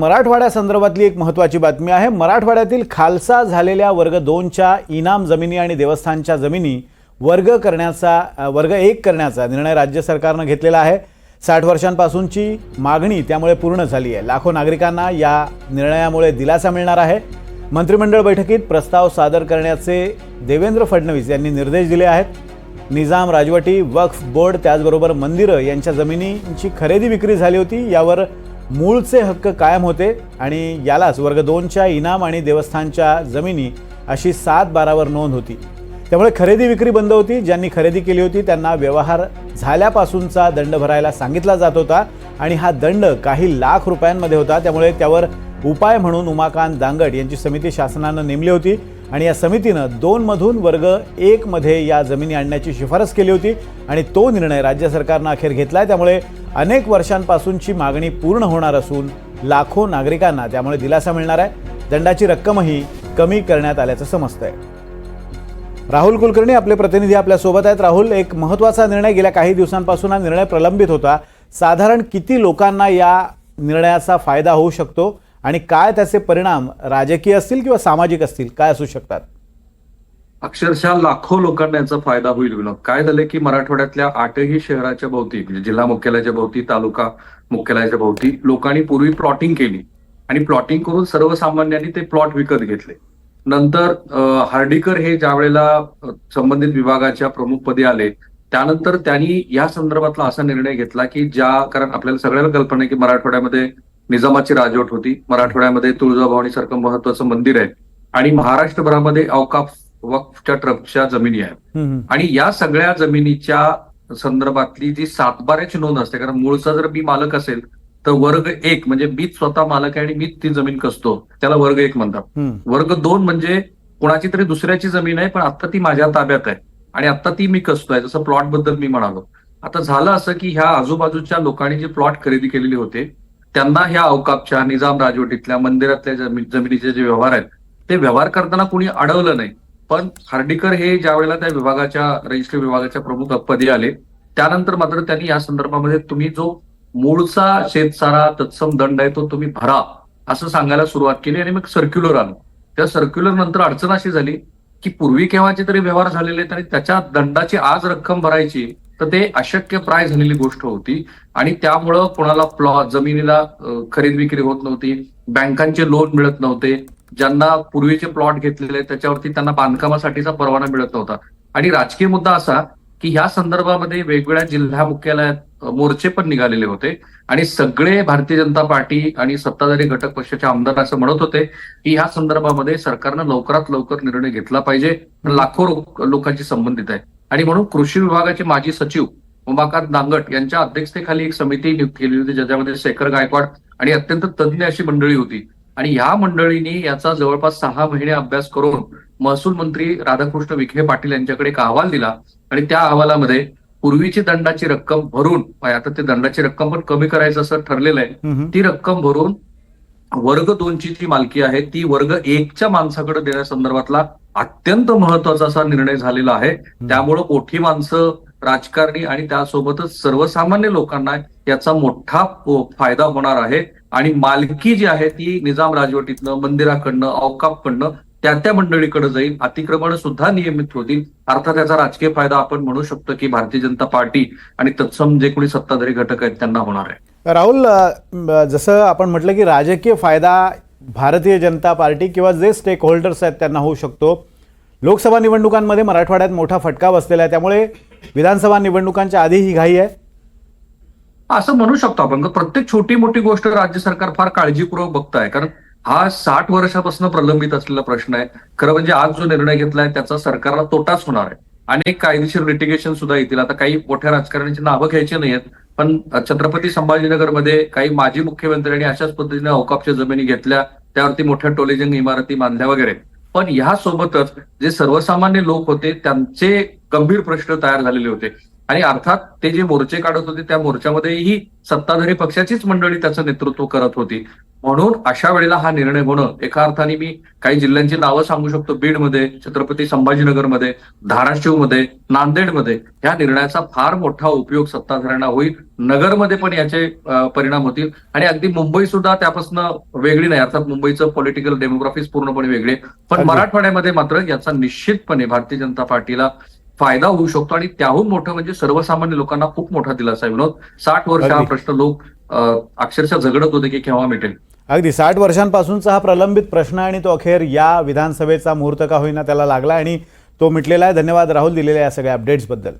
मराठवाड्यासंदर्भातली एक महत्त्वाची बातमी आहे. मराठवाड्यातील खालसा झालेल्या वर्ग दोनच्या इनाम जमिनी आणि देवस्थानच्या जमिनी वर्ग करण्याचा वर्ग एक करण्याचा निर्णय राज्य सरकारनं घेतलेला आहे. साठ वर्षांपासूनची मागणी त्यामुळे पूर्ण झाली आहे. लाखो नागरिकांना या निर्णयामुळे दिलासा मिळणार आहे. मंत्रिमंडळ बैठकीत प्रस्ताव सादर करण्याचे देवेंद्र फडणवीस यांनी निर्देश दिले आहेत. निजाम राजवटी वक्फ बोर्ड त्याचबरोबर मंदिरं यांच्या जमिनींची खरेदी विक्री झाली होती. यावर मूळचे हक्क कायम होते आणि यालाच वर्ग दोनच्या इनाम आणि देवस्थानच्या जमिनी अशी सात बारावर नोंद होती. त्यामुळे खरेदी विक्री बंद होती. ज्यांनी खरेदी केली होती त्यांना व्यवहार झाल्यापासूनचा दंड भरायला सांगितला जात होता आणि हा दंड काही लाख रुपयांमध्ये होता. त्यामुळे त्यावर उपाय म्हणून उमाकांत दांगड यांची समिती शासनानं नेमली होती. आणि या समितीनं दोनमधून वर्ग एकमध्ये या जमिनी आणण्याची शिफारस केली होती आणि तो निर्णय राज्य सरकारनं अखेर घेतला आहे त्यामुळे अनेक वर्षांपासूनची मागणी पूर्ण होणार असून लाखो नागरिकांना त्यामुळे दिलासा मिळणार आहे. दंडाची रक्कमही कमी करण्यात आल्याचं समजतंय. राहुल कुलकर्णी आपले प्रतिनिधी आपल्यासोबत आहेत. राहुल एक महत्त्वाचा निर्णय गेल्या काही दिवसांपासून हा निर्णय प्रलंबित होता. साधारण किती लोकांना या निर्णयाचा फायदा होऊ शकतो? आणि काय त्याचे परिणाम राजकीय असतील किंवा सामाजिक असतील काय असू शकतात? अक्षरशः लाखो लोकांना याचा फायदा होईल विनोद. काय झालं की मराठवाड्यातल्या आठही शहराच्या भोवती म्हणजे जिल्हा मुख्यालयाच्या भोवती तालुका मुख्यालयाच्या भोवती लोकांनी पूर्वी प्लॉटिंग केली. आणि प्लॉटिंग करून सर्वसामान्यांनी ते प्लॉट विकत घेतले. नंतर हार्डीकर हे ज्या वेळेला संबंधित विभागाच्या प्रमुखपदी आले त्यानंतर त्यांनी या संदर्भातला असा निर्णय घेतला की ज्या कारण आपल्याला सगळ्याला कल्पना आहे की मराठवाड्यामध्ये निजामाची राजवट होती. मराठवाड्यामध्ये तुळजाभवानी सारखं महत्वाचं मंदिर आहे. आणि महाराष्ट्रभरामध्ये अवकाफ वक्फच्या ट्रस्टच्या जमिनी आहेत. आणि या सगळ्या जमिनीच्या संदर्भातली जी सातबाऱ्याची नोंद असते कारण मूळचा जर मी मालक असेल तर वर्ग एक म्हणजे मीच स्वतः मालक आहे आणि मीच ती जमीन कसतो त्याला वर्ग एक म्हणतात. वर्ग दोन म्हणजे कोणाची तरी दुसऱ्याची जमीन आहे पण आता ती माझ्या ताब्यात आहे. आणि आता ती मी कसतोय जसं प्लॉटबद्दल मी म्हणालो. आता झालं असं की ह्या आजूबाजूच्या लोकांनी जे प्लॉट खरेदी केलेले होते त्यांना ह्या अवकापच्या निजाम राजवटीतल्या मंदिरातल्या जमिनीचे जे व्यवहार आहेत ते व्यवहार करताना कुणी अडवलं नाही. पण हार्डीकर हे ज्या वेळेला त्या विभागाच्या रजिस्ट्री विभागाच्या प्रमुख पदी आले त्यानंतर मात्र त्यांनी या संदर्भामध्ये तुम्ही जो मूळचा शेतसारा तत्सम दंड आहे तो तुम्ही भरा असं सांगायला सुरुवात केली आणि मग सर्क्युलर आलं. त्या सर्क्युलर नंतर अडचण अशी झाली की पूर्वी केव्हाचे तरी व्यवहार झालेले आहेत आणि त्याच्या दंडाची आज रक्कम भरायची तर ते अशक्य प्राय झालेली गोष्ट होती. आणि त्यामुळं कोणाला प्लॉट जमिनीला खरेदी विक्री होत नव्हती. बँकांचे लोन मिळत नव्हते. ज्यांना पूर्वीचे प्लॉट घेतलेले त्याच्यावरती त्यांना बांधकामासाठीचा परवाना मिळत नव्हता. आणि राजकीय मुद्दा असा की ह्या संदर्भामध्ये वेगवेगळ्या जिल्हा मुख्यालयात मोर्चे पण निघालेले होते. आणि सगळे भारतीय जनता पार्टी आणि सत्ताधारी घटक पक्षाचे आमदार असं म्हणत होते की ह्या संदर्भामध्ये सरकारनं लवकरात लवकर निर्णय घेतला पाहिजे. लाखो लोकांची लोकांशी संबंधित आहे. आणि म्हणून कृषी विभागाचे माजी सचिव उमाकांत दांगट यांच्या अध्यक्षतेखाली एक समिती नियुक्त केली होती ज्याच्यामध्ये शेखर गायकवाड आणि अत्यंत तज्ज्ञ अशी मंडळी होती. आणि ह्या मंडळींनी याचा जवळपास सहा महिने अभ्यास करून महसूल मंत्री राधाकृष्ण विखे पाटील यांच्याकडे एक अहवाल दिला. आणि त्या अहवालामध्ये पूर्वीची दंडाची रक्कम भरून आता ते दंडाची रक्कम पण कमी करायचं असं ठरलेलं आहे. ती रक्कम भरून वर्ग दोनची जी मालकी आहे. ती वर्ग एकच्या माणसाकडे देण्यासंदर्भातला अत्यंत महत्त्वाचा असा निर्णय झालेला आहे. त्यामुळं मोठी माणसं राजकारणी आणि त्यासोबतच सर्वसामान्य लोकांना याचा मोठा फायदा होणार आहे. आणि मालकी जी आहे ती निजाम राजवटीतनं मंदिराकडनं अवकापकडनं त्या त्या मंडळीकडे जाईल. अतिक्रमण सुद्धा नियमित होतील. अर्थात याचा राजकीय फायदा आपण म्हणू शकतो की भारतीय जनता पार्टी आणि तत्सम जे कोणी सत्ताधारी घटक आहेत त्यांना होणार आहे. राहुल जसं आपण म्हटलं की राजकीय फायदा भारतीय जनता पार्टी किंवा जे स्टेक होल्डर्स आहेत त्यांना होऊ शकतो. लोकसभा निवडणुकांमध्ये मराठवाड्यात मोठा फटका बसलेला आहे. त्यामुळे विधानसभा निवडणुकांच्या आधी ही घाई आहे. असं म्हणू शकतो आपण. प्रत्येक छोटी मोठी गोष्ट राज्य सरकार फार काळजीपूर्वक बघताय. कारण हा साठ वर्षापासून प्रलंबित असलेला प्रश्न आहे. खरं म्हणजे आज जो निर्णय घेतलाय त्याचा सरकारला तोटाच होणार आहे. अनेक कायदेशीर लिटिगेशन सुद्धा येतील. आता काही मोठ्या राजकारण्यांची नावं घ्यायची नाहीत पण छत्रपती संभाजीनगरमध्ये काही माजी मुख्यमंत्र्यांनी अशाच पद्धतीने अवकापच्या जमिनी घेतल्या. त्यावरती मोठ्या टोलेजंग इमारती बांधल्या वगैरे. पण ह्या सोबतच जे सर्वसामान्य लोक होते त्यांचे गंभीर प्रश्न तयार झालेले होते. आणि अर्थात ते जे मोर्चे काढत होते त्या मोर्चामध्येही सत्ताधारी पक्षाचीच मंडळी त्याचं नेतृत्व करत होती. म्हणून अशा वेळेला हा निर्णय होणं एका अर्थाने मी काही जिल्ह्यांची नावं सांगू शकतो. बीडमध्ये छत्रपती संभाजीनगरमध्ये धाराशिवमध्ये नांदेडमध्ये ह्या निर्णयाचा फार मोठा उपयोग सत्ताधाऱ्यांना होईल. नगरमध्ये पण याचे परिणाम होतील. आणि अगदी मुंबई सुद्धा त्यापासून वेगळी नाही. अर्थात मुंबईचं पॉलिटिकल डेमोग्राफीज पूर्णपणे वेगळे. पण. मराठवाड्यामध्ये मात्र याचा निश्चितपणे भारतीय जनता पार्टीला फायदा होऊ शकतो आणि त्याहून मोठं म्हणजे सर्वसामान्य लोकांना खूप मोठा दिलासा विनोद साठ वर्ष हा. प्रश्न लोक अक्षरशः झगडत होते की केव्हा मिटेल. अगदी. साठ वर्षांपासूनचा हा प्रलंबित प्रश्न आणि तो अखेर या विधानसभेचा मुहूर्त का होईना त्याला लागला आणि तो मिटलेला आहे. धन्यवाद राहुल दिलेल्या या सगळ्या अपडेट्सबद्दल